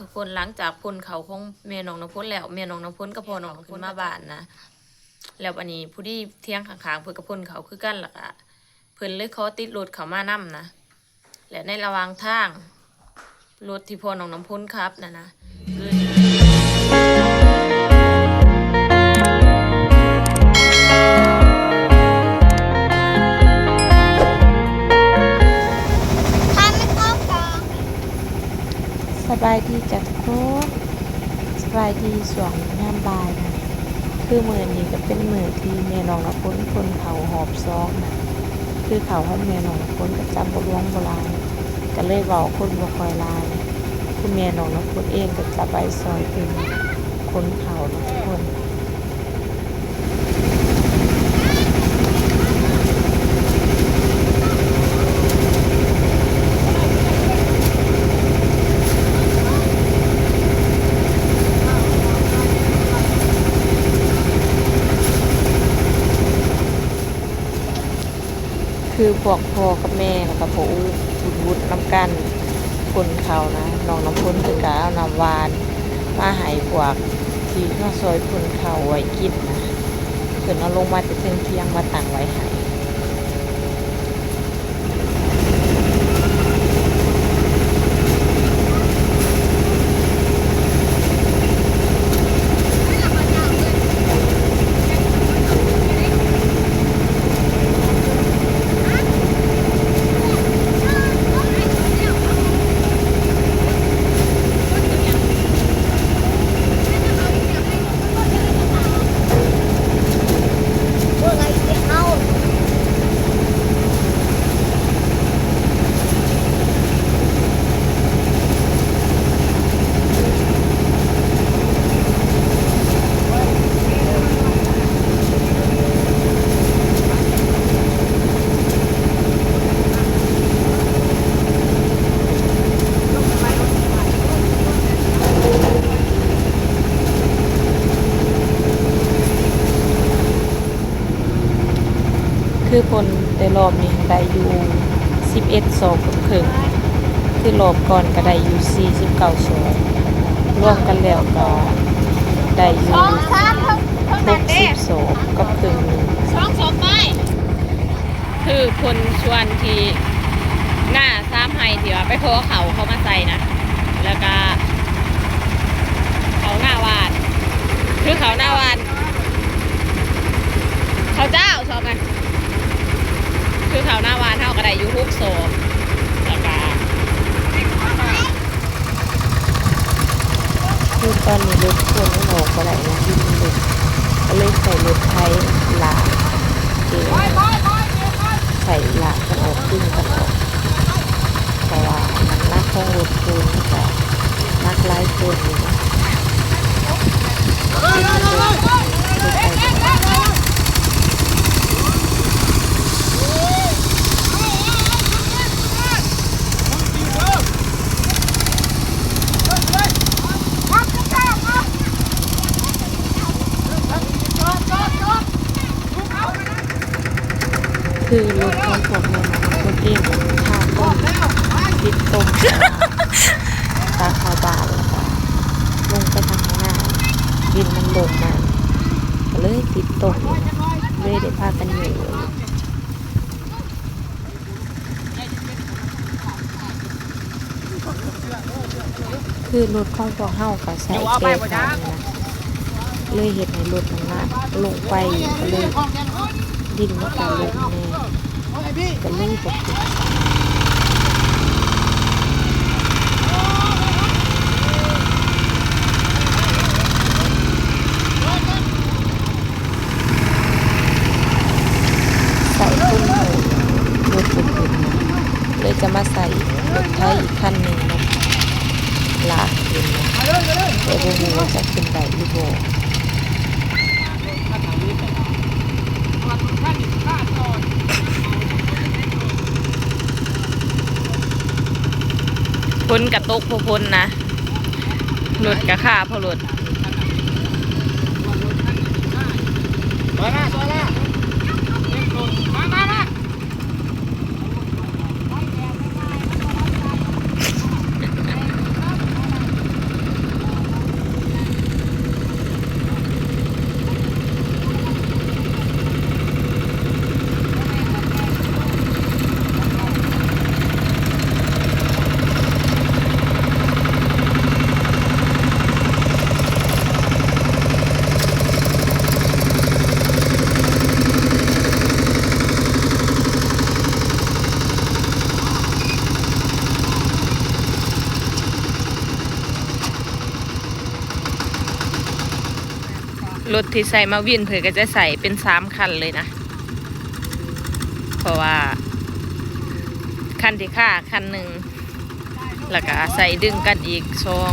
ทุกคนหลังจากพ้นเขาของแม่น้องน้ำพ้นแล้วแม่น้องน้ำพ้นก็พอน้องน้ำพ้นมาบ้านนะแล้วอันนี้ผู้ที่เที่ยงขางๆเพื่อกับพ้นเขาคือกันล่ะค่ะเพิ่นเลยขอติดรถเขามานํนะและในระหว่างทางรถที่พอน้องน้ำพ้นครับนะนะคือายดีสวงงามบายนะคือมือนี้ก็เป็นมือที่แม่นองละพ้นคนเขาหอบซองนะคือเขาห้แม่นองละพ้นก็จำบรวงโบราณก็เลยเว้าคนบ่คอยลายคือแม่นองละพ้นเองก็จะไปซอยเป็นคนเขานะทุกคน คือพ วกพ่อกับแม่แล้วก็พ่ออู้บุญวุญน้ำกันคนเขานะน้องน้ำพ้นคือกเอาน้ำหวาน มาให้พวกที่ข้าวซอยคนเขาไว้กินนะเกิดนเอาลงมาจะเที่ยงเทียงมาต่างไว้หายวกไอ้เด็กเอา คือคนแต่รอบนี้ได้อยู่ 11ศอกกับครึ่งคือรอบก่อนก็ได้อยู่49ศอกรวมกันแล้วก็ได้อยู่สองสามเท่าเท่านั้นเด้60ศอกกับครึ่งหนึ่งสองสองไม้คือคนชวนที่หน้าซ้ำไห้ที่ว่าไปโพเขาเขามาใส่นะ แล้วก็เขาหน้าวานคือเขาหน้าวานเขาเจ้าชอบไหม คือเขาหน้าวานเท่ากับไดยูทูบโซแล้วก็คือตอนนี้รถคนไม่ออกก็ได้นะที่มันดึกก็เลยใส่รถไทยหลากเองใส่หลากันออกขึ้นกันออกเพราะว่ามันนักของรถคูณก็นักไล่คนอยู่นะรถไทยก็ออก คือรถของผมเนี่ยนะรถเองทางต้นติดตมตาขาวบานแล้วก็ลงไปทางข้างหน้าดินมันลงมาก็เลย ติดตมเลยได้พากันอยู่คือรถของพวกเฮาก็ใส่แก้ทางนะเลยเห็นในรถมันน่ะลงไปเลยดินมันก็ลงแน่ก็เลยปกติใส่ตุ้มหมูรถปกติเลย จะมาใส่รถไทยอีกคันหนึ่งนะลากขึ้นนะแต่บ่รู้ว่าจะขึ้นได้หรือบ่พ้นกระตุกพอพ้นนะหลุดกระค่าพอหลุดมามามามา รถที่ใส่มาวินเผื่อก็จะใส่เป็นสามคันเลยนะ เพราะว่า คันที่ค่าคันหนึ่งแล้วก็ใส่ดึงกันอีกสอง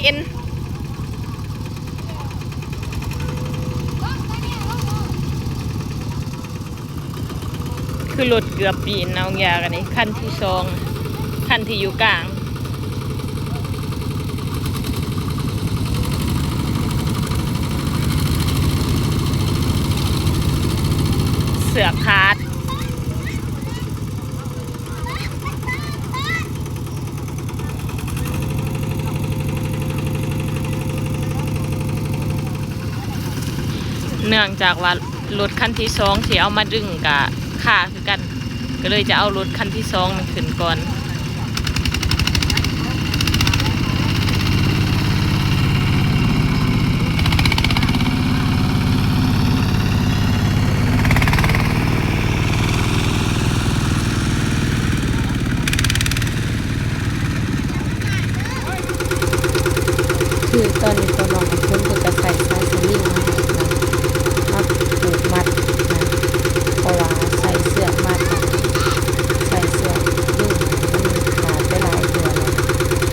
เกือบปีนคือรถเกือบปีนเอาอยากันนี่ขั้นที่สองขั้นที่อยู่กลางเสือกขาด นื่องจากว่ารถคันที่สองที่เอามาดึงกะค่าคือกัน ก็เลยจะเอารถคันที่สองมันขึ้นก่อน คือตอนนี้ตัวน้องของคุณคือจะใส่สายสลิงมาให้นะมาผูกมัดนะเพราะว่าใส่เสื้อมัดนะใส่เสื้อยืดมันขาดไปหลายตัวแล้ว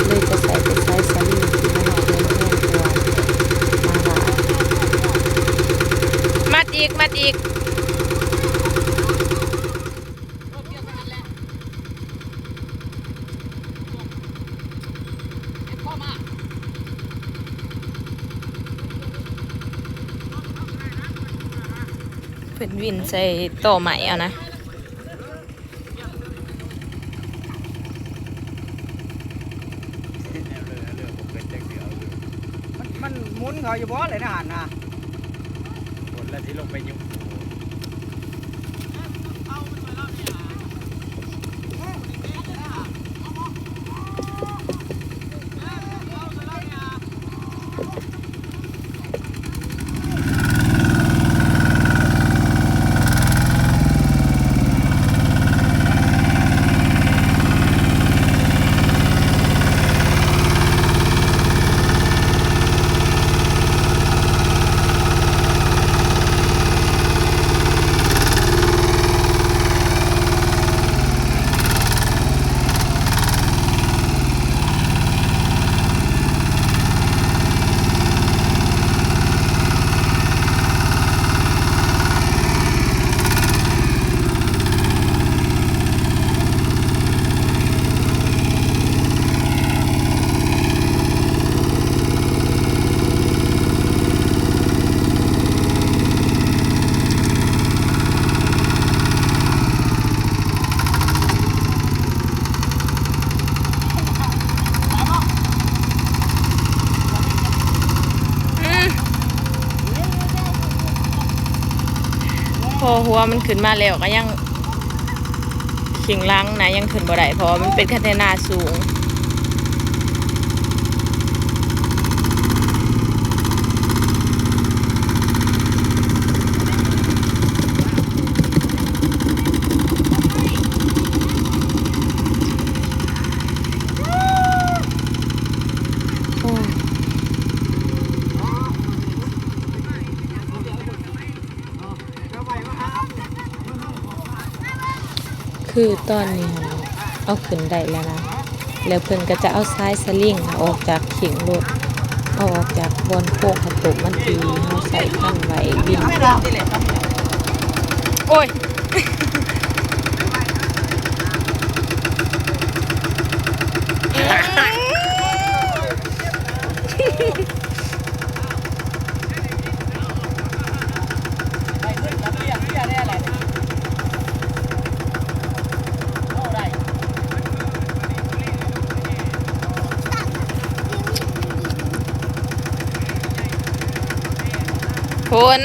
เลยจะใส่เป็นสายสลิงที่มันเอาเงินแห้งตัวมาหา มัดอีก มัดอีก เพิ่นวินใส่ต่อใหม่เอานะมันมันหมุนเขาอยู่บ่เลยนะหันนะคนละที่ลงไปยุ่ง ว่ามันขึ้นมาแล้วก็ยังเขียงล้างนะยังขึ้นบ่ได้เพราะมันเป็นคันเทนาสูง คือตอนนี้หั่นเอาขึ้นได้แล้วนะ แล้วเพิ่นก็จะเอาซ้ายสลิงออกจากเขียงรถเอาออกจากบนโค้งขัดตุกมันตีเฮาใส่ข้างไว้บินโอ้ย ไปขึ้นกับเรียกเรียกได้อะไรเนี่ยเข้าได้ ผล เขาต้องใช้กำลังคนร้ายเด้อยิ่งอย่างเดียวนี่คือจังห โลด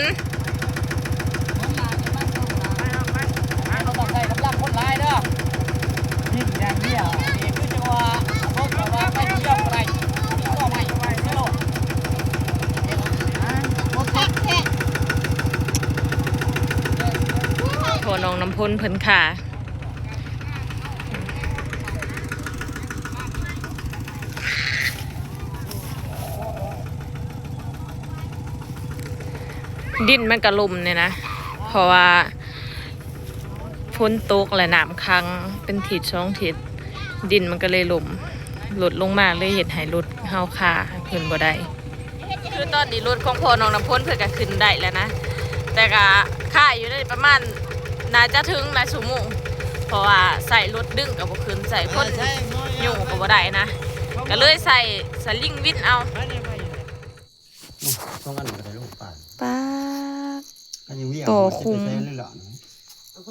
แค่แค่พอน้องน้ำพ่นเพิ่นค่ะ ดินมันกระลุมเนี่ยนะ เพราะว่าฝนตกและน้ำค้างเป็นทิศช่องทิศดินมันก็เลยหลุมหลุดลงมาเลยเห็ดให้รถเฮาคาขึ้นบ่ได้คือตอนนี้รถของพ่อน้องน้ำพ่นเพิ่นก็ขึ้นได้แล้วนะ แต่ก็ค่าอยู่ในประมาณน่าจะถึงนะชั่วโมงเพราะว่าใส่รถดึงกับบ่ขึ้นใส่คนยู่กับบ่ได้นะ ก็เลยใส่สลิงวินเอาต้องอันก็ได้ลูกป่านป้า ดอันนี้เวียงโตมันจะคุไปงแซนเลยเหรอ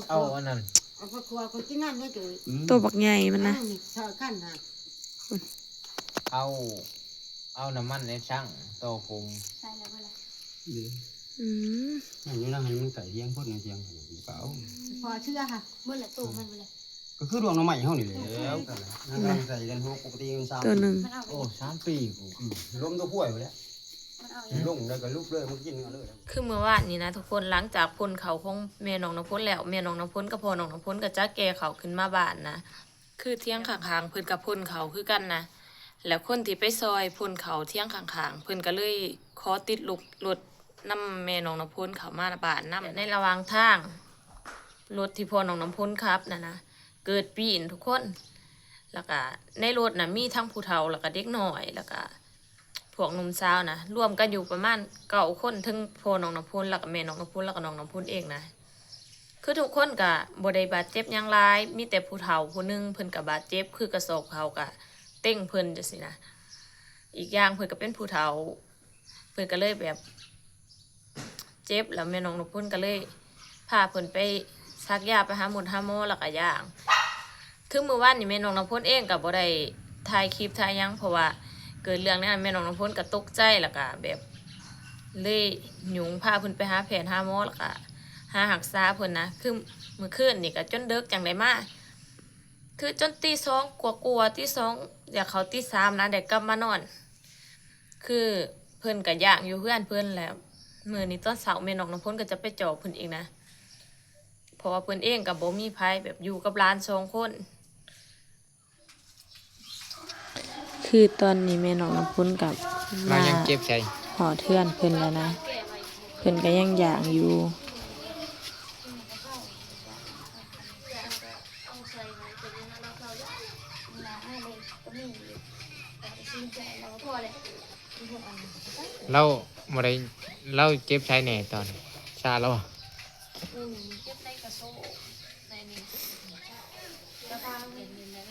เอาอันนั้นเอาพวกครัวคนที่นั่นไม่เจออืมตัวบักใหญ่มันนะอ้าวนี่ชาวขั้นนะเอาเอาน้ำมันในช่างโตคุมใส่แล้วเวลาดีอืมอันนี้นะให้มันไก่เที่ยงพ่นเที่ยงขนาดนี้เปล่าพอเชื่อค่ะเมื่อละตู้มันเวลาก็คือดวงน้ำใหม่เฮานี่แหล้วกันนะนั่งใส่กันหัวปกติมันซ้ำตัวหนึ่งมันเอาไปโอ้สามปีกูอืมล้มตัวป่วยไปแล้ว ลงแล้วก็ลุกเลยมันกินกันเลยคือเมื่อวานนี้นะทุกคนหลังจากพ้นเขาของแม่น้องน้ำพ้นแล้วแม่น้องน้ำพ้นกับพ่อน้องน้ำพ้นกับจ้าแกเขาขึ้นมาบ้านนะคือเที่ยงข้างๆเพิ่นกับพ้นเขาคือกันนะแล้วคนที่ไปซอยพ้นเขาเที่ยงข้างๆเพิ่นก็เลยขอติดลุกรถนํแม่น้องน้ำพ้นเขามาบ้านนํในระหว่างทางรถที่พ่อน้องน้ำพ้นครับนะนะเกิดปีนทุกคน แล้วก็ในรถนะมีทั้งผู้เฒ่าแล้วก็เด็กน้อยแล้วก็ พวกหนุ่มสาวนะรวมกันอยู่ประมาณเก้าคนถึงพ่อน้องน้ำพุนแล้วก็แม่น้องน้ำพุนแล้วก็น้องน้ำพุนเองนะคือทุกคนก็บ่ได้บาดเจ็บยังหลายมีแต่ผู้เฒ่าผู้นึงเพิ่นก็บบาดเจ็บคือกระสอบเขาก็เต้งเพิ่นจังซี่นะอีกอย่างเพิ่นก็เป็นผู้เฒ่า เพิ่นก็เลยแบบ เจ็บแล้วแม่น้องน้ำพุนก็เลยพาเพิ่นไปซักยาไปหาหมดหาหมแล้วก็ย่าง คือมื้อวานนี่แม่น้องน้ำพุนเองก็บ่ได้ถ่ายคลิปถ่ายยังเพราะว่า เกิดเรื่องนั้นแม่น้องน้ำพ้นก็ตกใจแล้วก็แบบเลยหยุงพาเพิ่นไปหาแผนหาหมอแล้วก็หาหักษาเพิ่นนะคือมื้อคืนนี่ก็จนเดึกจังไดมาคือจนตีสองกว่ากว่าๆตีสองอยากเขาตีสามนะเด็กกลับมานอน คือเพิ่นก็ย่างอยู่เพื่อนเพิ่นแล้วมือนี้ตอนเช้าแม่น้องน้ำพ้นก็จะไปจอบเพิ่นเองนะเพราะว่าเพิ่นเองก็บ่มีไผแบบอยู่กับหลานสองคน คือตอนนี้แม่น้องน้ำพุนกับเรามายังเจ็บใจหอเทื่อนเพิ่นแล้วนะ เพิ่นก็ยังอย่างอยู่เอาใส่ไว้จะได้เราเราได้เวลาให้เลยก็มีอยู่แต่ซื้อใจเราพอเลยพวกอันนี้เราบ่ได้เราเจ็บใจแน่ตอนชาเรา อืมเก็บในกระโซ่ในนี้กระทางเห็นเลยนะ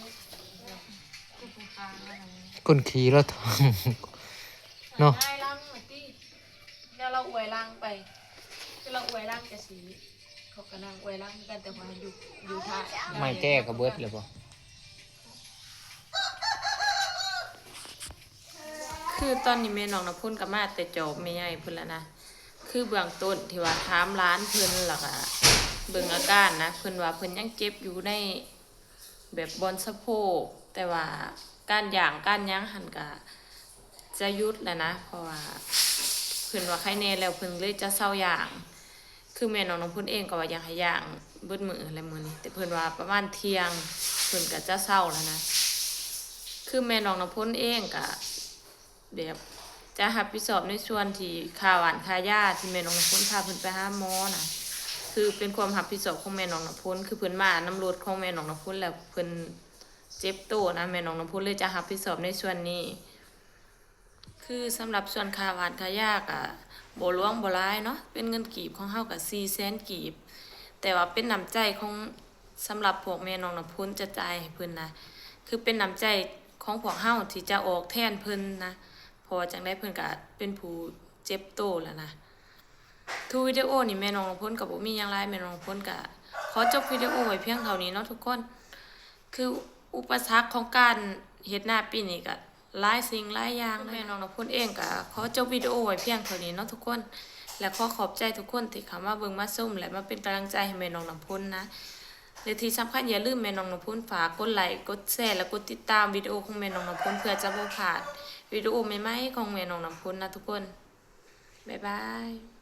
กูกูค้างอะไร ก้นขี้เราทองเนาะได้ล่างมาที่เดี๋ยวเราอวยล่างไปคือเราอวยล่างจะสีเขาก็นั่งอวยล่างกันแต่ว่าอยู่อยู่ท่าไม่แก้ก็เบิดเลยบ่คือตอนนี้แม่น้องน้ำพุ่นกับมาแต่จอบไม่ใหญ่พุ่นแล้วนะคือเบื้องต้นที่ว่าถามร้านเพิ่นแล้วก็เบิ่งอาการนะเพิ่นว่าเพิ่นยังเจ็บอยู่ในแบบบนสะโพกแต่ว่า การย่างการยั้งหันก็จะยุดแล้วนะเพราะว่าเพิ่นว่าไข้แน่แล้วเพิ่นเลยจะเศร้าอย่าง คือแม่น้องน้องพุ่นเองก็ว่าอยากให้ย่างเบิดมืออะไรมือนี้แต่เพิ่นว่าประมาณเที่ยงเพิ่นก็จะเศร้าแล้วนะ คือแม่น้องน้องพุ่นเองก็แบบจะรับผิดชอบในส่วนที่ค่าวหวานค่ายาที่แม่น้องน้องพุ่นพาเพิ่นไปห้าหมอนะคือเป็นความรับผิดชอบของแม่น้องน้ำพ้นคือเพิ่นมาน้ำรถของแม่น้องน้ำพ้นแล้วเพิ่น เจ็บตัวนะแม่น้องน้ำพ้นเลยจะรับผิดชอบในส่วนนี้ คือสำหรับส่วนคาหวานคายากอะบ่หลวงบ่หลายเนาะเป็นเงินกีบของเฮาก็400,000กีบ แต่ว่าเป็นน้ำใจของสำหรับพวกแม่น้องน้ำพ้นจะจ่ายให้เพิ่นนะคือเป็นน้ำใจของพวกเฮาที่จะออกแทนเพิ่นนะพราะว่าจังได้เพิ่นก็เป็นผู้เจ็บโตวแล้วนะทูวิดีโอนี่แม่น้องพ้นกับบ่มียังไรแม่น้องพ้นกะขอจบวิดีโอไว้เพียงเท่านี้เนาะทุกคน คือ อุปสรรคของการเฮ็ดหน้าปีนี้ก็หลายสิ่งหลายอย่างแม่น้องพ้นเองก็ขอจบวิดีโอไว้เพียงเท่านี้เนาะทุกคน และขอขอบใจทุกคนที่เข้ามาเบิ่งมาชมและมาเป็นกำลังใจให้แม่น้องน้ำพ้นนะและที่สำคัญอย่าลืมแม่น้องน้ำพ้นฝากกดไลค์กดแชร์และกดติดตามวิดีโอของแม่น้องน้ำพ้นเพื่อจะบ่พลาดวิดีโอใหม่ๆของแม่น้องน้ำพ้นนะทุกคนบ๊ายบาย